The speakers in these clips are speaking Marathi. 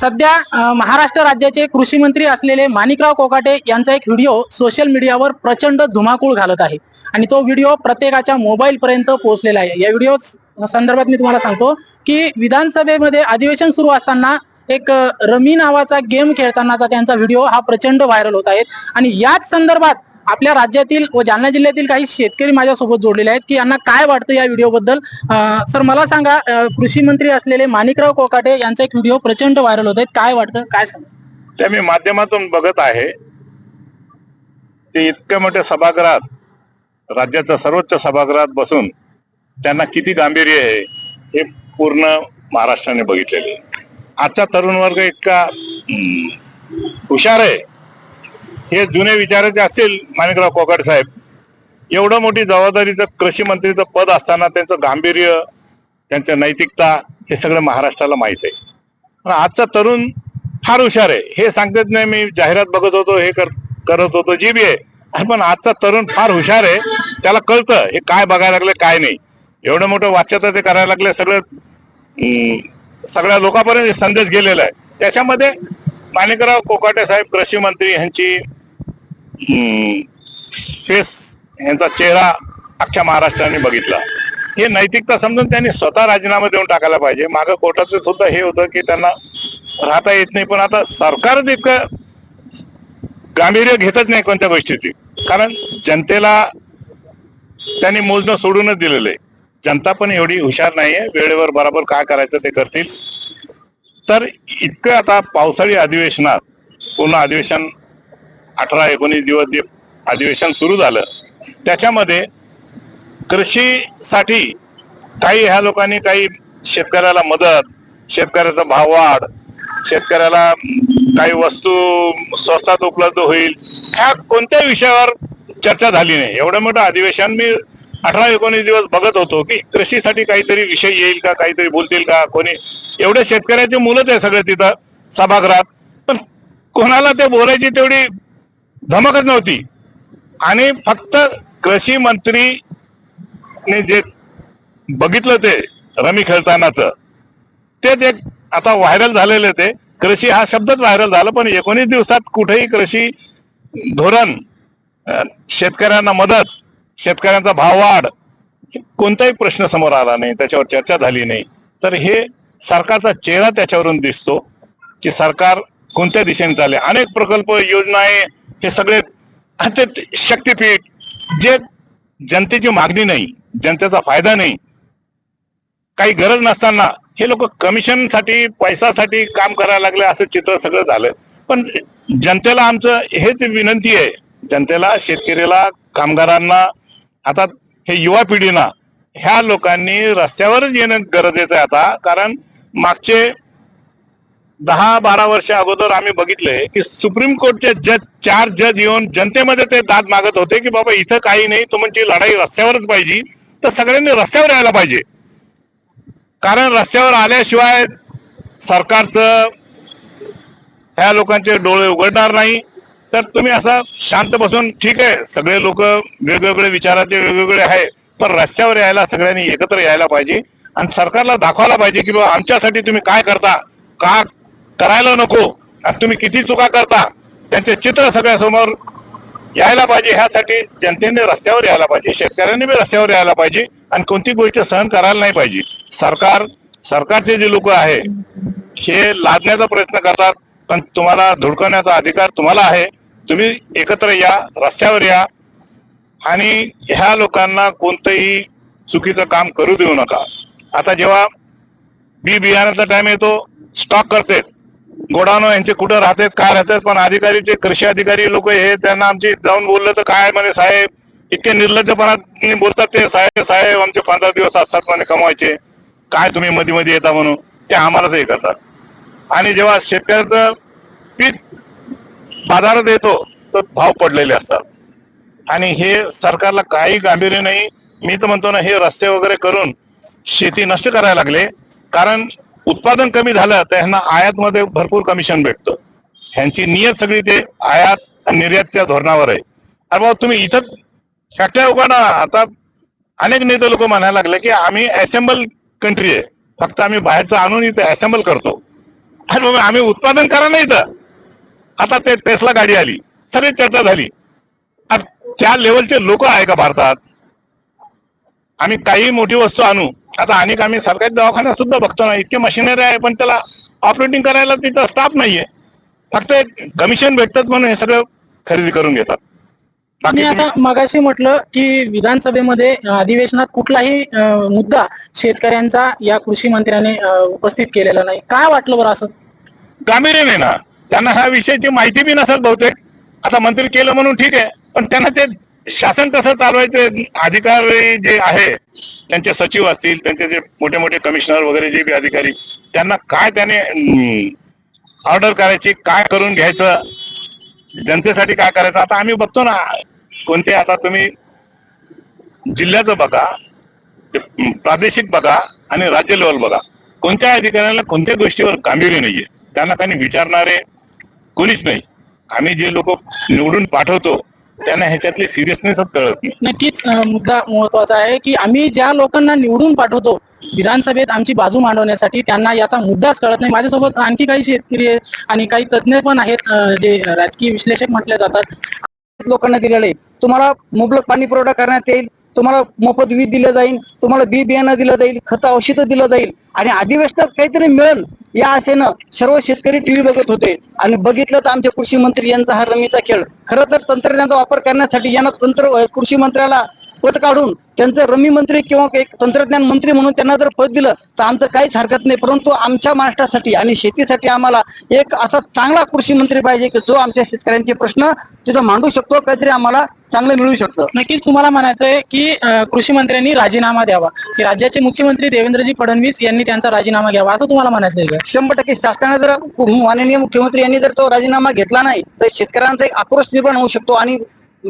सध्या महाराष्ट्र राज्याचे कृषी मंत्री असलेले माणिकराव कोकाटे यांचा एक व्हिडिओ सोशल मीडियावर प्रचंड धुमाकूळ घालत आहे. आणि तो व्हिडिओ प्रत्येकाच्या मोबाईल पर्यंत पोहोचलेला आहे. या व्हिडिओ संदर्भात मी तुम्हाला सांगतो की विधानसभेमध्ये अधिवेशन सुरू असताना एक रमी नावाचा गेम खेळतानाचा त्यांचा व्हिडिओ हा प्रचंड व्हायरल होत आहे. आणि याच संदर्भात आपल्या राज्यातील व जालना जिल्ह्यातील काही शेतकरी माझ्यासोबत जोडलेले आहेत की यांना काय वाटतं या व्हिडिओ बद्दल? सर मला सांगा कृषी मंत्री असलेले माणिकराव कोकाटे यांचा एक व्हिडिओ प्रचंड व्हायरल होत आहेत काय वाटतं? काय सांग? त्या मी माध्यमातून बघत आहे. ते इतक्या मोठ्या सभागृहात राज्याच्या सर्वोच्च सभागृहात बसून त्यांना किती गांभीर्य आहे हे पूर्ण महाराष्ट्राने बघितलेले आजचा तरुण वर्ग इतका हुशार आहे. हे जुने विचाराचे असतील माणिकराव कोकाट साहेब एवढं मोठी जबाबदारीचं कृषी मंत्रीचं पद असताना त्यांचं गांभीर्य त्यांचं नैतिकता हे सगळं महाराष्ट्राला माहीत आहे. पण आजचा तरुण फार हुशार आहे. हे सांगतात नाही मी जाहिरात बघत होतो हे कर करत होतो जी बी आहे. पण आजचा तरुण फार हुशार आहे. त्याला कळतं हे काय बघायला लागले काय नाही. एवढं मोठं वाच्यता ते करायला लागले सगळं सगळ्या लोकांपर्यंत संदेश गेलेला आहे. त्याच्यामध्ये माणिकराव कोकाटे साहेब कृषी मंत्री यांची फेस यांचा चेहरा अख्ख्या महाराष्ट्राने बघितला. हे नैतिकता समजून त्यांनी स्वतः राजीनामा देऊन टाकायला पाहिजे. मागं कोर्टाचं सुद्धा हे होतं की त्यांना राहता येत नाही. पण आता सरकारच इतकं गांभीर्य घेतच नाही कोणत्या गोष्टीची. कारण जनतेला त्यांनी मोजणं सोडूनच दिलेलं आहे. जनता पण एवढी हुशार नाहीये. वेळेवर बरोबर काय करायचं ते करतील. तर इतकं आता पावसाळी अधिवेशनात पूर्ण अधिवेशन अठरा एकोणीस दिवस जे अधिवेशन सुरू झालं त्याच्यामध्ये कृषीसाठी काही ह्या लोकांनी काही शेतकऱ्याला मदत शेतकऱ्याचा भाव वाढ शेतकऱ्याला काही वस्तू स्वस्तात उपलब्ध होईल ह्या कोणत्या विषयावर चर्चा झाली नाही. एवढं मोठं अधिवेशन मी अठरा एकोणीस दिवस बघत होतो की कृषीसाठी काहीतरी विषय येईल का काहीतरी बोलतील का कोणी? एवढे शेतकऱ्याचे मुलंच आहे सगळे तिथं सभागृहात. पण कोणाला ते बोलायची तेवढी धमकच नव्हती. आणि फक्त कृषी मंत्री ने जे बघितलं ते रमी खेळतानाच तेच एक आता व्हायरल झालेले ते. कृषी हा शब्दच व्हायरल झाला पण एकोणीस दिवसात कुठेही कृषी धोरण शेतकऱ्यांना मदत शेतकऱ्यांचा भाव वाढ कोणताही प्रश्न समोर आला नाही त्याच्यावर चर्चा झाली नाही. तर हे सरकारचा चेहरा त्याच्यावरून दिसतो की सरकार कोणत्या दिशेने चालले? अनेक प्रकल्प योजना आहे हे सगळे ते शक्तीपीठ जे जनतेची मागणी नाही जनतेचा फायदा नाही काही गरज नसताना हे लोक कमिशनसाठी पैशासाठी काम करायला लागले असं चित्र सगळं झालं. पण जनतेला आमचं हेच विनंती आहे जनतेला शेतकऱ्याला कामगारांना आता हे युवा पिढीना ह्या लोकांनी रस्त्यावरच येणं गरजेचं आहे आता कारण मागचे दहा बारा वर्ष अगोदर आम्ही बघितलंय की सुप्रीम कोर्टचे जज चार जज येऊन जनतेमध्ये ते दाद मागत होते की बाबा इथं काही नाही तुमची लढाई रस्त्यावरच पाहिजे. तर सगळ्यांनी रस्त्यावर यायला पाहिजे. कारण रस्त्यावर आल्याशिवाय सरकारचं ह्या लोकांचे डोळे उघडणार नाही. तर तुम्ही असं शांत बसून ठीक आहे सगळे लोक वेगवेगळे विचाराचे वेगवेगळे आहे पण रस्त्यावर यायला सगळ्यांनी एकत्र यायला पाहिजे. आणि सरकारला दाखवायला पाहिजे की बाबा आमच्यासाठी तुम्ही काय करता का करायला नको. आणि तुम्ही किती चुका करता त्यांचे चित्र सगळ्यासमोर यायला पाहिजे. ह्यासाठी जनतेने रस्त्यावर यायला पाहिजे. शेतकऱ्यांनी बी रस्त्यावर यायला पाहिजे. आणि कोणती गोष्ट सहन करायला नाही पाहिजे. सरकार सरकारचे जे लोक आहे हे लादण्याचा प्रयत्न करतात. पण तुम्हाला धुडकवण्याचा अधिकार तुम्हाला आहे. तुम्ही एकत्र या रस्त्यावर या. आणि ह्या लोकांना कोणतंही चुकीचं काम करू देऊ नका. आता जेव्हा बी बियाण्याचा टाइम येतो स्टॉक करते गोडाऊन यांचे कुठं राहतात काय राहतात पण अधिकारी जे कृषी अधिकारी लोक हे त्यांना आमची जाऊन बोललं तर काय म्हणे साहेब? इतके निर्लज्जपणाने बोलतात ते साहेब साहेब आमचे पंधरा दिवस असतात म्हणे कमवायचे. काय तुम्ही मध्ये मध्ये येता म्हणून? ते आम्हालाच हे करतात. आणि जेव्हा शेतकऱ्याचं पीक बाजारात येतो तर भाव पडलेले असतात. आणि हे सरकारला काही गांभीर्य नाही. मी तर म्हणतो ना हे रस्ते वगैरे करून शेती नष्ट करायला लागले. कारण उत्पादन कमी झालं तर ह्यांना आयातमध्ये भरपूर कमिशन भेटतं. ह्यांची नियत सगळी ते आयात आणि निर्यातच्या धोरणावर आहे. अरे बाबा तुम्ही इथं फॅक्टरी उघडा आता अनेक नेते लोक म्हणायला लागले की आम्ही असेंबल कंट्री आहे. फक्त आम्ही बाहेरचं आणून इथे असेंबल करतो. अरे बाबा आम्ही उत्पादन करा नाही इथं. आता ते टेस्ला गाडी आली. सगळी चर्चा झाली. त्या लेवलचे लोक आहे का भारतात? आम्ही काही मोठी वस्तू आणू. आता अनेक आम्ही सरकारी दवाखान्यात सुद्धा बघतो ना इतके मशिनरी आहे पण त्याला ऑपरेटिंग करायला तिथं स्टाफ नाहीये. फक्त एक कमिशन भेटतात म्हणून हे सगळं खरेदी करून घेतात. मी आता मगाशी म्हटलं की विधानसभेमध्ये अधिवेशनात कुठलाही मुद्दा शेतकऱ्यांचा या कृषी मंत्र्याने उपस्थित केलेला नाही. काय वाटलं बरं असं? गांभीर्य नाही ना. त्यांना ह्या विषयाची माहिती बी नसेल बहुतेक. आता मंत्री केलं म्हणून ठीक आहे पण त्यांना ते शासन कसं चालवायचे अधिकारी जे आहे त्यांचे सचिव असतील त्यांचे जे मोठे मोठे कमिशनर वगैरे जे बी अधिकारी त्यांना काय त्याने ऑर्डर करायची काय करून घ्यायचं जनतेसाठी काय करायचं आता आम्ही बघतो ना कोणते आता तुम्ही जिल्ह्याचं बघा प्रादेशिक बघा आणि राज्य लेवल बघा. कोणत्या अधिकाऱ्याला कोणत्या गोष्टीवर गांभीर्य नाहीये त्यांना काही विचारणारे कोणीच नाही. आम्ही जे लोक निवडून पाठवतो त्यांना ह्याच्यातली सिरियसनेसच कळत नाही. नक्कीच अं, मुद्दा महत्त्वाचा आहे की आम्ही ज्या लोकांना निवडून पाठवतो विधानसभेत आमची बाजू मांडवण्यासाठी त्यांना याचा मुद्दाच कळत नाही. माझ्यासोबत आणखी काही शेतकरी आहे आणि काही तज्ज्ञ पण आहेत अं, जे राजकीय विश्लेषक म्हटले जातात. लोकांना दिलेलं आहे. तुम्हाला मुबलक पाणी पुरवठा करण्यात येईल तुम्हाला मोफत वीज दिलं जाईल तुम्हाला बी बियाणं दिलं जाईल खत औषधं दिलं जाईल आणि अधिवेशनात काहीतरी मिळेल. या आशेनं सर्व शेतकरी टीव्ही बघत होते आणि बघितलं तर आमचे कृषी मंत्री यांचा हा रमीचा खेळ. खरं तर तंत्रज्ञानाचा वापर करण्यासाठी यांना तंत्र कृषी मंत्र्याला पद काढून त्यांचं रमी मंत्री किंवा एक तंत्रज्ञान मंत्री म्हणून त्यांना जर पद दिलं तर आमचं काहीच हरकत नाही. परंतु आमच्या महाराष्ट्रासाठी आणि शेतीसाठी आम्हाला एक असा चांगला कृषी मंत्री पाहिजे की जो आमच्या शेतकऱ्यांचे प्रश्न तिथं मांडू शकतो काहीतरी आम्हाला चांगलं मिळू शकतं. नक्कीच तुम्हाला म्हणायचं आहे की कृषी मंत्र्यांनी राजीनामा द्यावा. की राज्याचे मुख्यमंत्री देवेंद्रजी फडणवीस यांनी त्यांचा राजीनामा घ्यावा असं तुम्हाला म्हणायचं आहे शंभर टक्के. शासनाने जर माननीय मुख्यमंत्री यांनी जर तो राजीनामा घेतला नाही तर शेतकऱ्यांचा एक आक्रोश निर्माण होऊ शकतो आणि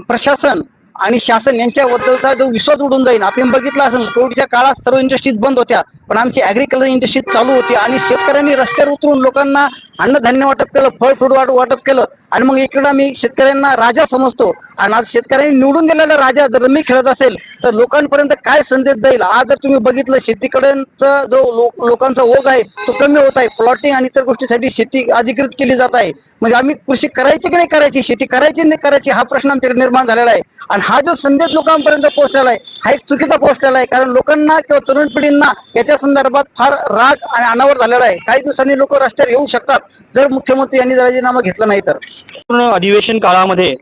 प्रशासन आणि शासन यांच्याबद्दलचा जो विश्वास उडून जाईल आपण बघितलं असेल कोविडच्या काळात सर्व इंडस्ट्रीज बंद होत्या. पण आमची अॅग्रिकल्चर इंडस्ट्री चालू होती आणि शेतकऱ्यांनी रस्त्यावर उतरून लोकांना अन्नधान्य वाटप केलं फळ फ्रूट वाट वाटप केलं. आणि मग इकडं आम्ही शेतकऱ्यांना राजा समजतो. आणि आज शेतकऱ्यांनी निवडून दिलेला राजा जर मी खेळत असेल तर लोकांपर्यंत काय संदेश जाईल आज जर तुम्ही बघितलं शेतीकडेचा जो लो- लोकांचा ओघ आहे तो कमी होत आहे. प्लॉटिंग आणि इतर गोष्टीसाठी शेती अधिकृत केली जात आहे. म्हणजे आम्ही कृषी करायची की नाही करायची शेती करायची नाही करायची हा प्रश्न आमच्याकडे निर्माण झालेला आहे. आणि हा जो संदेश लोकांपर्यंत पोहोचलेला आहे हा एक चुकीचा पोहोचलेला आहे. कारण लोकांना किंवा तरुण पिढींना याच्या संदर्भात फार राग आणि अनावर झालेला आहे. काही दिवसांनी लोक रस्त्यावर येऊ शकतात. जर मुख्यमंत्री यांनी राजीनामा घेतला नाही तर. अधिवेशन काळामध्ये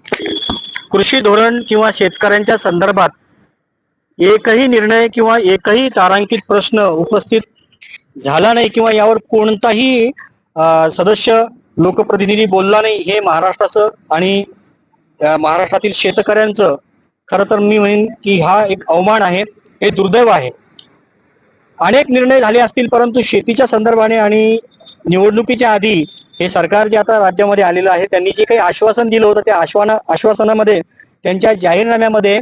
कृषी धोरण किंवा शेतकऱ्यांच्या संदर्भात एकही निर्णय किंवा एकही तारांकित प्रश्न उपस्थित झाला नाही किंवा यावर कोणताही सदस्य लोकप्रतिनिधी बोलला नाही हे महाराष्ट्राचं आणि महाराष्ट्रातील शेतकऱ्यांचं खरं तर मी म्हणेन की हा एक अवमान आहे हे दुर्दैव आहे. अनेक निर्णय झाले असतील परंतु शेतीच्या संदर्भाने आणि निवडणुकीच्या आधी हे सरकार जे आता राज्यामध्ये आलेलं आहे त्यांनी जे काही आश्वासन दिलं होतं त्या आश्वाना आश्वासनामध्ये त्यांच्या जाहीरनाम्यामध्ये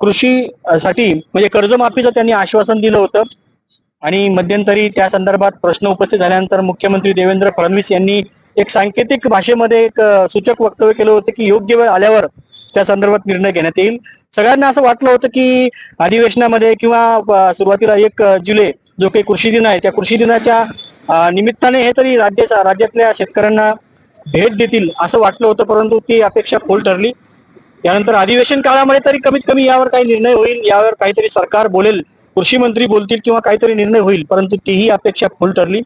कृषी साठी म्हणजे कर्जमाफीचं त्यांनी आश्वासन दिलं होतं. आणि मध्यंतरी त्या संदर्भात प्रश्न उपस्थित झाल्यानंतर मुख्यमंत्री देवेंद्र फडणवीस यांनी एक सांकेतिक भाषेमध्ये एक सूचक वक्तव्य केलं होतं की योग्य वेळ आल्यावर त्या संदर्भात निर्णय घेण्यात येईल. सगळ्यांना असं वाटलं होतं की अधिवेशनामध्ये किंवा सुरुवातीला एक जुलै जो काही कृषी दिन आहे त्या कृषी दिनाच्या निमित्ताने हे तरी राज्याचा राज्यातल्या शेतकऱ्यांना भेट देतील असं वाटलं होतं परंतु ती अपेक्षा फोल ठरली. त्यानंतर अधिवेशन काळामध्ये तरी कमीत कमी यावर काही निर्णय होईल यावर काहीतरी सरकार बोलेल कृषी मंत्री बोलतील किंवा काहीतरी निर्णय होईल परंतु तीही अपेक्षा फोल ठरली.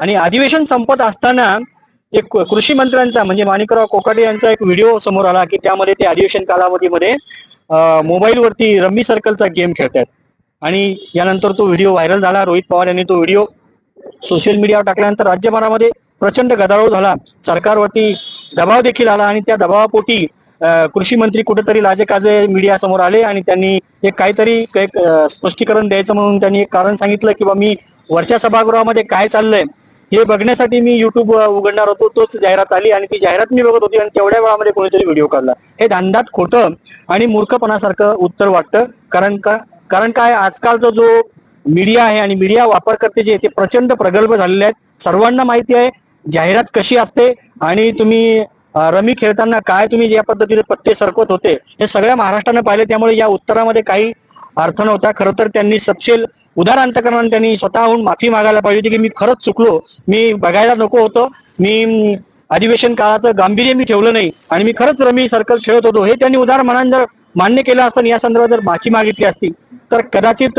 आणि अधिवेशन संपत असताना एक कृषी मंत्र्यांचा म्हणजे माणिकराव कोकाटे यांचा एक व्हिडिओ समोर आला की त्यामध्ये ते अधिवेशन कालावधीमध्ये मोबाईलवरती रम्मी सर्कलचा गेम खेळतात आणि यानंतर तो व्हिडिओ व्हायरल झाला रोहित पवार यांनी तो व्हिडिओ सोशल मीडियावर टाकल्यानंतर राज्यभरामध्ये प्रचंड गदारोळ झाला. सरकारवरती दबाव देखील आला आणि त्या दबावापोटी कृषी मंत्री कुठेतरी लाजेकाजे मीडिया समोर आले आणि त्यांनी एक काहीतरी एक स्पष्टीकरण द्यायचं म्हणून त्यांनी एक कारण सांगितलं की बा मी वरच्या सभागृहामध्ये काय चाललंय हे बघण्यासाठी मी युट्यूब उघडणार होतो तोच जाहिरात आली आणि ती जाहिरात मी बघत होती आणि तेवढ्या वेळामध्ये कोणीतरी व्हिडिओ काढला. हे धांदात खोटं आणि मूर्खपणासारखं उत्तर वाटतं. कारण का कारण काय? आजकालचा जो मीडिया आहे आणि मीडिया वापरकर्ते जे ते प्रचंड प्रगल्भ झालेले आहेत. सर्वांना माहिती आहे जाहिरात कशी असते आणि तुम्ही रमी खेळताना काय तुम्ही ज्या पद्धतीने पत्ते सरकवत होते हे सगळ्या महाराष्ट्रानं पाहिले. त्यामुळे या उत्तरामध्ये काही अर्थ नव्हता. खरं तर त्यांनी सपशेल उदार अंतकरणाने त्यांनी स्वतःहून माफी मागायला पाहिजे होती की मी खरंच चुकलो. मी बघायला नको होतो. मी अधिवेशन काळाचं गांभीर्य मी ठेवलं नाही आणि मी खरंच रमी सर्कल खेळत होतो. हे त्यांनी उदार मनाने जर मान्य केलं असतं आणि या संदर्भात जर माफी मागितली असती तर कदाचित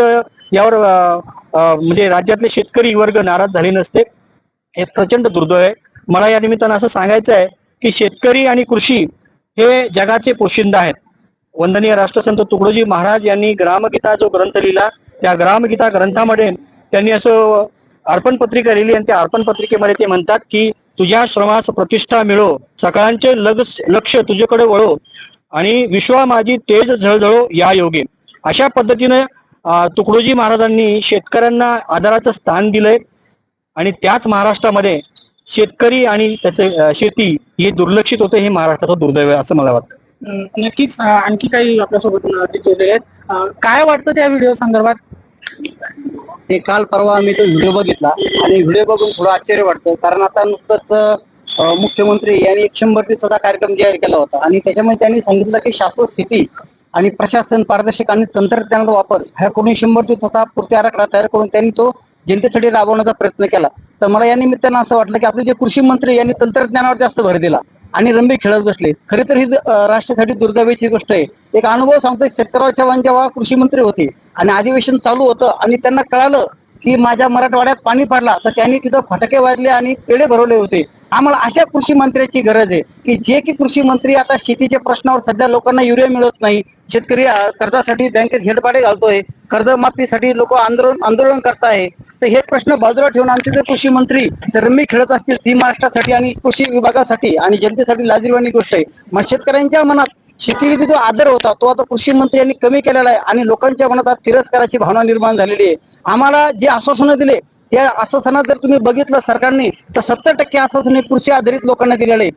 यावर अं, म्हणजे राज्यातले शेतकरी वर्ग नाराज झाले नसते. हे प्रचंड दुर्दैव आहे. मला या निमित्तानं असं सांगायचं आहे की शेतकरी आणि कृषी हे जगाचे पोशिंदा आहेत. वंदनीय राष्ट्रसंत तुकडोजी महाराज यांनी ग्रामगीता जो ग्रंथ लिहिला त्या ग्रामगीता ग्रंथामध्ये त्यांनी असं अर्पण पत्रिका लिहिली आणि त्या अर्पण पत्रिकेमध्ये ते म्हणतात की तुझ्या श्रमास प्रतिष्ठा मिळो सकाळचे लग लक्ष तुझ्याकडे वळो आणि विश्वा माझी तेज झळझळो या योगे. अशा पद्धतीने तुकडोजी महाराजांनी शेतकऱ्यांना आदराचं स्थान दिलंय आणि त्याच महाराष्ट्रामध्ये शेतकरी आणि त्याचे शेती हे दुर्लक्षित होते हे महाराष्ट्राचं दुर्दैव आहे असं मला वाटतं. नक्कीच आणखी काही आपल्यासोबत आहेत. काय वाटतं त्या व्हिडिओ संदर्भात? ते काल परवा आम्ही तो व्हिडिओ बघितला आणि व्हिडिओ बघून थोडं आश्चर्य वाटतं. कारण आता नुकतंच मुख्यमंत्री यांनी एक शंभर दिवसाचा कार्यक्रम जाहीर केला होता आणि त्याच्यामध्ये त्यांनी सांगितलं की शाश्वत स्थिती आणि प्रशासन पारदर्शक आणि तंत्रज्ञानाचा वापर ह्या करून शंभर दिवसाचा पूर्ती आराखडा तयार करून त्यांनी तो जनतेसाठी राबवण्याचा प्रयत्न केला. तर मला या निमित्तानं असं वाटलं की आपले जे कृषी मंत्री यांनी तंत्रज्ञानावर जास्त भर दिला आणि रंबी खेळत बसले खरे तर ही राष्ट्रासाठी दुर्दैवाची गोष्ट आहे. एक अनुभव सांगतो शेतकराव चव्हाण जेव्हा कृषी मंत्री होते आणि अधिवेशन चालू होतं आणि त्यांना कळालं की माझ्या मराठवाड्यात पाणी पडला तर त्यांनी तिथं फटाके वाजले आणि पेढे भरवले होते. आम्हाला अशा कृषी मंत्र्याची गरज आहे की जे की कृषी मंत्री आता शेतीच्या प्रश्नावर सध्या लोकांना युरिया मिळत नाही शेतकरी कर्जासाठी बँकेत हेडपाडे घालतोय. कर्जमाफीसाठी लोक आंदोलन आंदोलन करताय. तर हे प्रश्न बाजूला ठेवून आमचे जर कृषी मंत्री जर रम्मी खेळत असतील ती महाराष्ट्रासाठी आणि कृषी विभागासाठी आणि जनतेसाठी लाजीरवाणी गोष्ट आहे. मग शेतकऱ्यांच्या मनात शेतीचा जो आदर होता तो आता कृषी मंत्री यांनी कमी केलेला आहे आणि लोकांच्या मनात आज तिरस्काराची भावना निर्माण झालेली आहे. आम्हाला जे आश्वासनं दिले त्या आश्वासनात जर तुम्ही बघितलं सरकारने तर सत्तर टक्के आश्वासने कृषी आधारित लोकांना दिलेले आहे